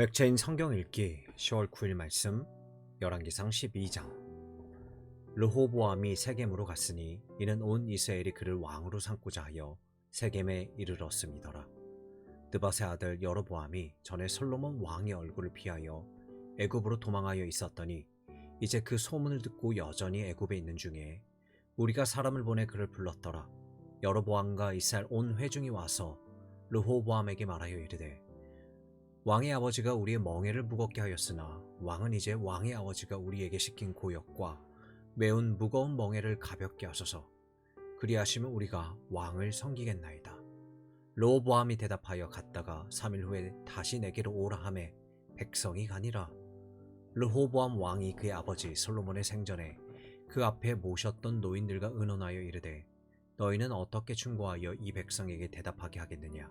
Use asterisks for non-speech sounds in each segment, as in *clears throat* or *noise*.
맥체인 성경 읽기 10월 9일 말씀 열왕기상 12장 르호보암이 세겜으로 갔으니 이는 온 이스라엘이 그를 왕으로 삼고자 하여 세겜에 이르렀음이더라. 느바세 아들 여로보암이 전에 솔로몬 왕의 얼굴을 피하여 애굽으로 도망하여 있었더니 이제 그 소문을 듣고 여전히 애굽에 있는 중에 우리가 사람을 보내 그를 불렀더라. 여로보암과 이스라엘 온 회중이 와서 르호보암에게 말하여 이르되 왕의 아버지가 우리의 멍에를 무겁게 하였으나 왕은 이제 왕의 아버지가 우리에게 시킨 고역과 매운 무거운 멍에를 가볍게 하소서. 그리하시면 우리가 왕을 섬기겠나이다. 로보암이 대답하여 갔다가 3일 후에 다시 내게로 오라 하매 백성이 가니라. 르호보암 왕이 그의 아버지 솔로몬의 생전에 그 앞에 모셨던 노인들과 의논하여 이르되 너희는 어떻게 충고하여 이 백성에게 대답하게 하겠느냐?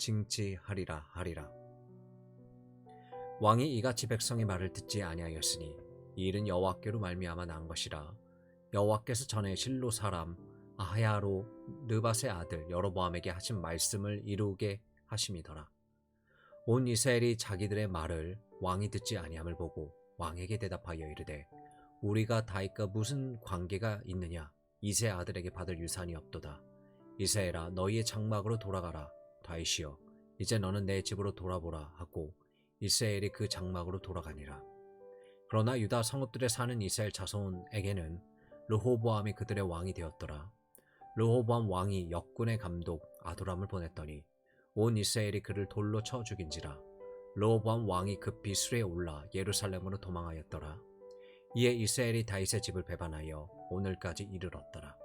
징치하리라 하리라. 왕이 이같이 백성의 말을 듣지 아니하였으니 이 일은 여호와께로 말미암아 난 것이라. 여호와께서 전에 실로 사람 아하야로 느바의 아들 여로보암에게 하신 말씀을 이루게 하심이더라. 온 이스라엘이 자기들의 말을 왕이 듣지 아니함을 보고 왕에게 대답하여 이르되 우리가 다윗과 무슨 관계가 있느냐 이세 아들에게 받을 유산이 없도다. 이스라엘아 너희의 장막으로 돌아가라. 다윗이여 이제 너는 내 집으로 돌아보라 하고 이스라엘이 그 장막으로 돌아가니라. 그러나 유다 성읍들에 사는 이스라엘 자손에게는 르호보암이 그들의 왕이 되었더라. 르호보암 왕이 역군의 감독 아도람을 보냈더니 온 이스라엘이 그를 돌로 쳐 죽인지라. 르호보암 왕이 급히 술에 올라 예루살렘으로 도망하였더라. 이에 이스라엘이 다윗의 집을 배반하여 오늘까지 이르렀더라.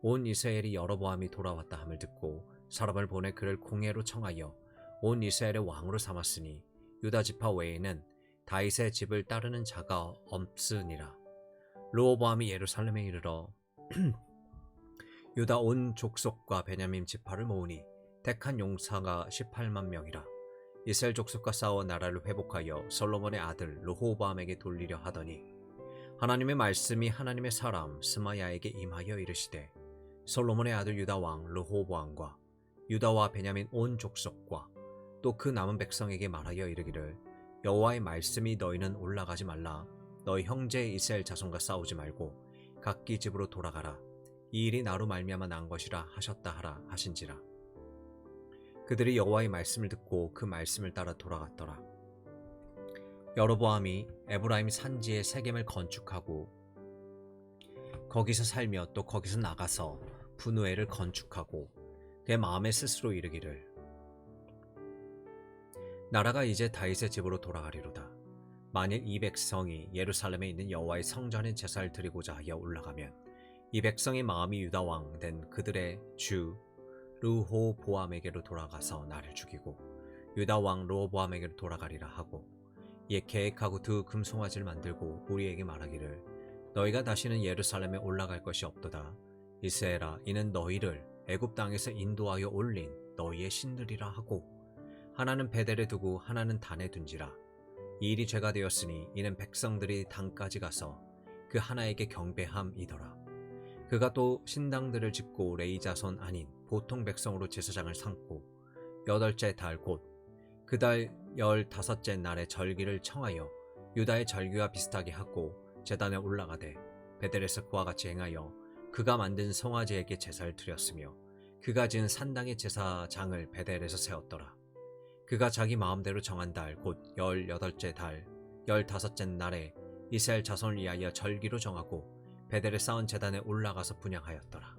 온 이스라엘이 여로보암이 돌아왔다 함을 듣고 사람을 보내 그를 공회로 청하여 온 이스라엘의 왕으로 삼았으니 유다 지파 외에는 다윗의 집을 따르는 자가 없으니라. 로보암이 예루살렘에 이르러 *clears throat* 유다 온 족속과 베냐민 지파를 모으니 택한 용사가 18만 명이라. 이스라엘 족속과 싸워 나라를 회복하여 솔로몬의 아들 르호보암에게 돌리려 하더니 하나님의 말씀이 하나님의 사람 스마야에게 임하여 이르시되 솔로몬의 아들 유다 왕 르호보암과 유다와 베냐민 온 족속과 또 그 남은 백성에게 말하여 이르기를 여호와의 말씀이 너희는 올라가지 말라. 너희 형제 이스라엘 자손과 싸우지 말고 각기 집으로 돌아가라. 이 일이 나로 말미암아 난 것이라 하셨다 하라 하신지라. 그들이 여호와의 말씀을 듣고 그 말씀을 따라 돌아갔더라. 여로보암이 에브라임 산지에 세겜을 건축하고 거기서 살며 또 거기서 나가서 분우엘을 건축하고 그의 마음에 스스로 이르기를 나라가 이제 다윗의 집으로 돌아가리로다. 만일 이 백성이 예루살렘에 있는 여호와의 성전에 제사를 드리고자 하여 올라가면 이 백성의 마음이 유다 왕 된 그들의 주 르호 보암에게로 돌아가서 나를 죽이고 유다 왕 르호보암에게로 돌아가리라 하고 이에 계획하고 두 금송아지를 만들고 우리에게 말하기를 너희가 다시는 예루살렘에 올라갈 것이 없도다. 이스라엘아 이는 너희를 애굽 땅에서 인도하여 올린 너희의 신들이라 하고 하나는 베델에 두고 하나는 단에 둔지라 이 일이 죄가 되었으니 이는 백성들이 당까지 가서 그 하나에게 경배함이더라. 그가 또 신당들을 짓고 레이 자손 아닌 보통 백성으로 제사장을 삼고 여덟째 달 곧 그달 열다섯째 날에 절기를 청하여 유다의 절기와 비슷하게 하고 제단에 올라가되 베델에서 그와 같이 행하여 그가 만든 송아지에게 제사를 드렸으며 그가 지은 산당의 제사장을 베델에서 세웠더라. 그가 자기 마음대로 정한 달 곧 열여덟째 달 열다섯째 날에 이스라엘 자손을 위하여 절기로 정하고 베델에 쌓은 제단에 올라가서 분양하였더라.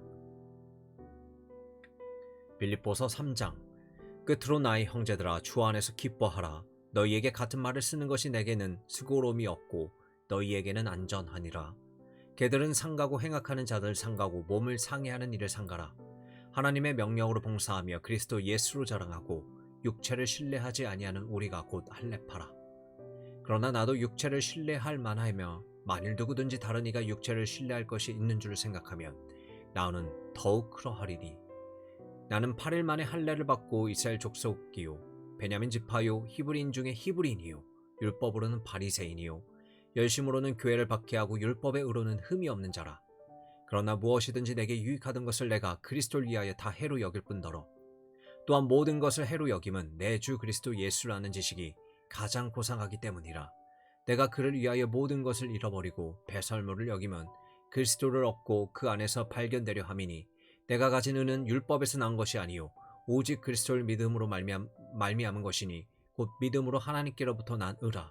빌립보서 3장 끝으로 나의 형제들아 주 안에서 기뻐하라 너희에게 같은 말을 쓰는 것이 내게는 수고로움이 없고 너희에게는 안전하니라 개들은 상가고 행악하는 자들 상가고 몸을 상해하는 일을 상가라. 하나님의 명령으로 봉사하며 그리스도 예수로 자랑하고 육체를 신뢰하지 아니하는 우리가 곧 할례파라. 그러나 나도 육체를 신뢰할 만하며 만일 누구든지 다른 이가 육체를 신뢰할 것이 있는 줄 생각하면 나는 더욱 그러하리니. 나는 8일 만에 할례를 받고 이스라엘 족속이요. 베냐민 지파요. 히브리인 중에 히브리인이요. 율법으로는 바리새인이요 열심으로는 교회를 박해하고 율법의 의로는 흠이 없는 자라. 그러나 무엇이든지 내게 유익하던 것을 내가 그리스도를 위하여 다 해로 여길 뿐더러. 또한 모든 것을 해로 여김은 내 주 그리스도 예수라는 지식이 가장 고상하기 때문이라. 내가 그를 위하여 모든 것을 잃어버리고 배설물을 여기면 그리스도를 얻고 그 안에서 발견되려 함이니 내가 가진 은은 율법에서 난 것이 아니요 오직 그리스도를 믿음으로 말미암, 말미암은 것이니 곧 믿음으로 하나님께로부터 난 의라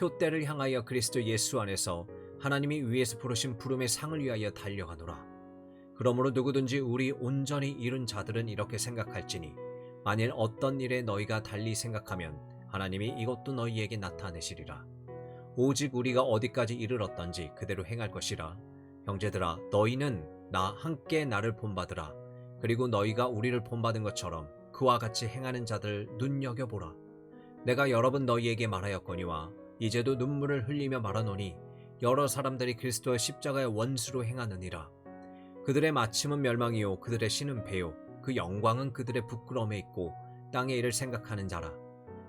표대를 향하여 그리스도 예수 안에서 하나님이 위에서 부르신 부름의 상을 위하여 달려가노라. 그러므로 누구든지 우리 온전히 이룬 자들은 이렇게 생각할지니 만일 어떤 일에 너희가 달리 생각하면 하나님이 이것도 너희에게 나타내시리라. 오직 우리가 어디까지 이르렀던지 그대로 행할 것이라. 형제들아 너희는 나 함께 나를 본받으라. 그리고 너희가 우리를 본받은 것처럼 그와 같이 행하는 자들 눈여겨보라. 내가 여러 번 너희에게 말하였거니와 이제도 눈물을 흘리며 말하노니 여러 사람들이 그리스도의 십자가의 원수로 행하느니라. 그들의 마침은 멸망이요 그들의 신은 배요 그 영광은 그들의 부끄러움에 있고 땅의 일을 생각하는 자라.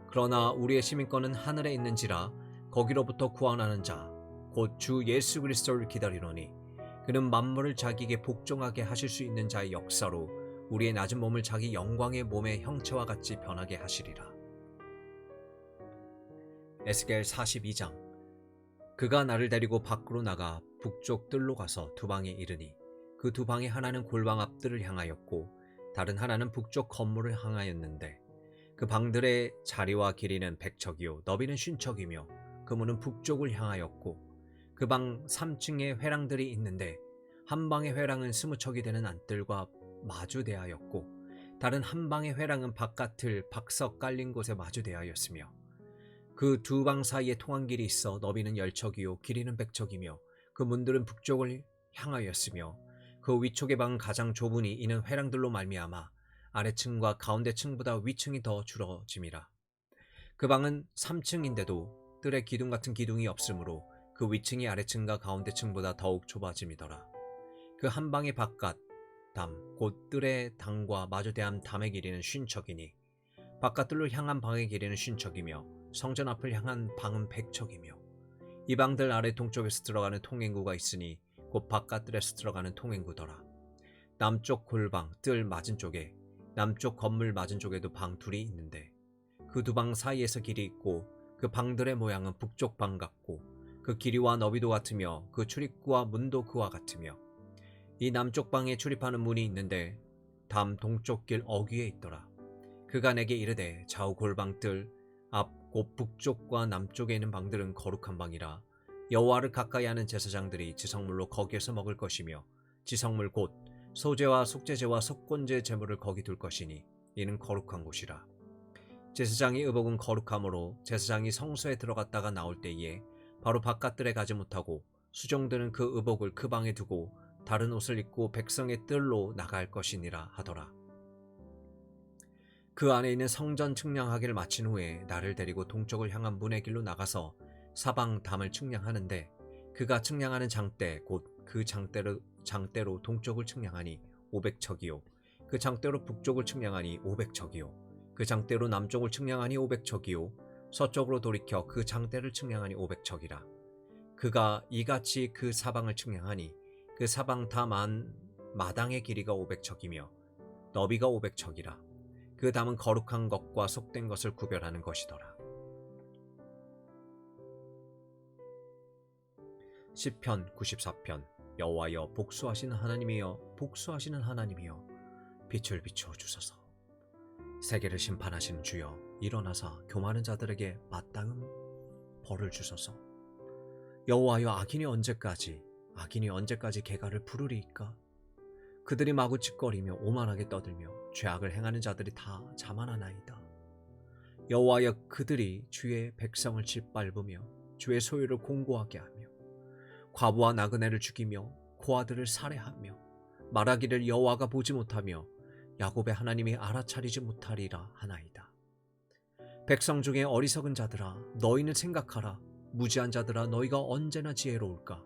그러나 우리의 시민권은 하늘에 있는지라 거기로부터 구원하는 자 곧 주 예수 그리스도를 기다리노니 그는 만물을 자기에게 복종하게 하실 수 있는 자의 역사로 우리의 낮은 몸을 자기 영광의 몸의 형체와 같이 변하게 하시리라. 에스겔 42장. 그가 나를 데리고 밖으로 나가 북쪽 뜰로 가서 두 방에 이르니 그 두 방의 하나는 골방 앞뜰을 향하였고 다른 하나는 북쪽 건물을 향하였는데 그 방들의 자리와 길이는 백척이요 너비는 쉰척이며 그 문은 북쪽을 향하였고 그 방 3층에 회랑들이 있는데 한 방의 회랑은 스무 척이 되는 안뜰과 마주대하였고 다른 한 방의 회랑은 바깥을 박석 깔린 곳에 마주대하였으며 그 두 방 사이에 통한 길이 있어 너비는 열척이요 길이는 백척이며 그 문들은 북쪽을 향하였으며 그 위쪽의 방은 가장 좁으니 이는 회랑들로 말미암아 아래층과 가운데 층보다 위층이 더 줄어짐이라. 그 방은 3층인데도 뜰에 기둥 같은 기둥이 없으므로 그 위층이 아래층과 가운데 층보다 더욱 좁아짐이더라. 그 한 방의 바깥 담, 곧 뜰의 담과 마주대한 담의 길이는 쉰척이니 바깥뜰로 향한 방의 길이는 쉰척이며 성전 앞을 향한 방은 백척이며 이 방들 아래 동쪽에서 들어가는 통행구가 있으니 곧 바깥뜰에서 들어가는 통행구더라. 남쪽 골방 뜰 맞은 쪽에 남쪽 건물 맞은 쪽에도 방 둘이 있는데 그 두 방 사이에서 길이 있고 그 방들의 모양은 북쪽 방 같고 그 길이와 너비도 같으며 그 출입구와 문도 그와 같으며 이 남쪽 방에 출입하는 문이 있는데 담 동쪽 길 어귀에 있더라. 그가 내게 이르되 좌우 골방 뜰앞 곧 북쪽과 남쪽에 있는 방들은 거룩한 방이라 여호와를 가까이 하는 제사장들이 지성물로 거기에서 먹을 것이며 지성물 곧 소제와 속죄제와 속건제 제물을 거기 둘 것이니 이는 거룩한 곳이라. 제사장의 의복은 거룩함으로 제사장이 성소에 들어갔다가 나올 때에 바로 바깥들에 가지 못하고 수종드는 그 의복을 그 방에 두고 다른 옷을 입고 백성의 뜰로 나갈 것이니라 하더라. 그 안에 있는 성전 측량하기를 마친 후에 나를 데리고 동쪽을 향한 문의 길로 나가서 사방 담을 측량하는데 그가 측량하는 장대 곧 그 장대로 장대로 동쪽을 측량하니 500척이요. 그 장대로 북쪽을 측량하니 500척이요. 그 장대로 남쪽을 측량하니 500척이요. 서쪽으로 돌이켜 그 장대를 측량하니 500척이라. 그가 이같이 그 사방을 측량하니 그 사방 다만 마당의 길이가 500척이며 너비가 500척이라 그 담은 거룩한 것과 속된 것을 구별하는 것이더라. 시편 94편 여호와여 복수하시는 하나님이여 복수하시는 하나님이여 빛을 비추어 주소서. 세계를 심판하시는 주여 일어나사 교만한 자들에게 마땅한 벌을 주소서. 여호와여 악인이 언제까지 악인이 언제까지 개가를 부르리이까 그들이 마구 짓거리며 오만하게 떠들며 죄악을 행하는 자들이 다 자만하나이다. 여호와여 그들이 주의 백성을 짓밟으며 주의 소유를 공고하게 하며 과부와 나그네를 죽이며 고아들을 살해하며 말하기를 여호와가 보지 못하며 야곱의 하나님이 알아차리지 못하리라 하나이다. 백성 중에 어리석은 자들아 너희는 생각하라. 무지한 자들아 너희가 언제나 지혜로울까?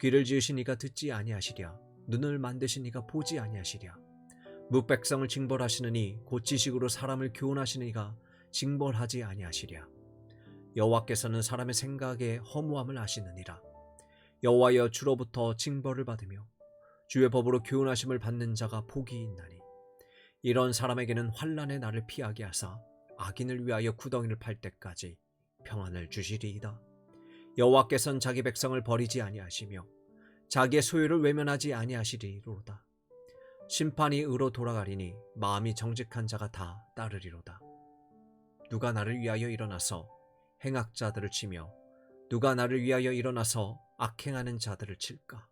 귀를 지으신 이가 듣지 아니하시랴 눈을 만드신 이가 보지 아니하시랴. 무백성을 징벌하시느니 곧 지식으로 사람을 교훈하시는 이가 징벌하지 아니하시랴. 여호와께서는 사람의 생각에 허무함을 아시느니라. 여호와여 주로부터 징벌을 받으며 주의 법으로 교훈하심을 받는 자가 복이 있나니. 이런 사람에게는 환란의 날을 피하게 하사 악인을 위하여 구덩이를 팔 때까지 평안을 주시리이다. 여호와께서는 자기 백성을 버리지 아니하시며 자기의 소유를 외면하지 아니하시리로다. 심판이 의로 돌아가리니 마음이 정직한 자가 다 따르리로다. 누가 나를 위하여 일어나서 행악자들을 치며 누가 나를 위하여 일어나서 악행하는 자들을 칠까?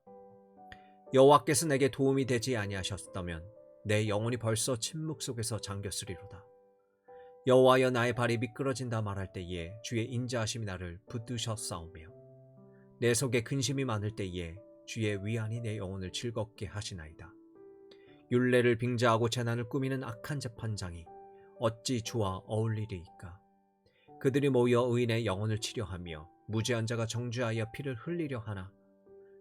여호와께서 내게 도움이 되지 아니하셨다면 내 영혼이 벌써 침묵 속에서 잠겼으리로다. 여호와여 나의 발이 미끄러진다 말할 때에 주의 인자하심이 나를 붙드셨사오며 내 속에 근심이 많을 때에 주의 위안이 내 영혼을 즐겁게 하시나이다. 율례를 빙자하고 재난을 꾸미는 악한 재판장이 어찌 주와 어울리리이까? 그들이 모여 의인의 영혼을 치려하며 무죄한 자가 정죄하여 피를 흘리려 하나?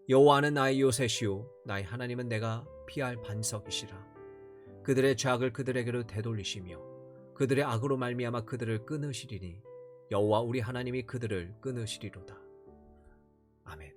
여호와는 나의 요새시오. 나의 하나님은 내가 피할 반석이시라. 그들의 죄악을 그들에게로 되돌리시며 그들의 악으로 말미암아 그들을 끊으시리니 여호와 우리 하나님이 그들을 끊으시리로다. 아멘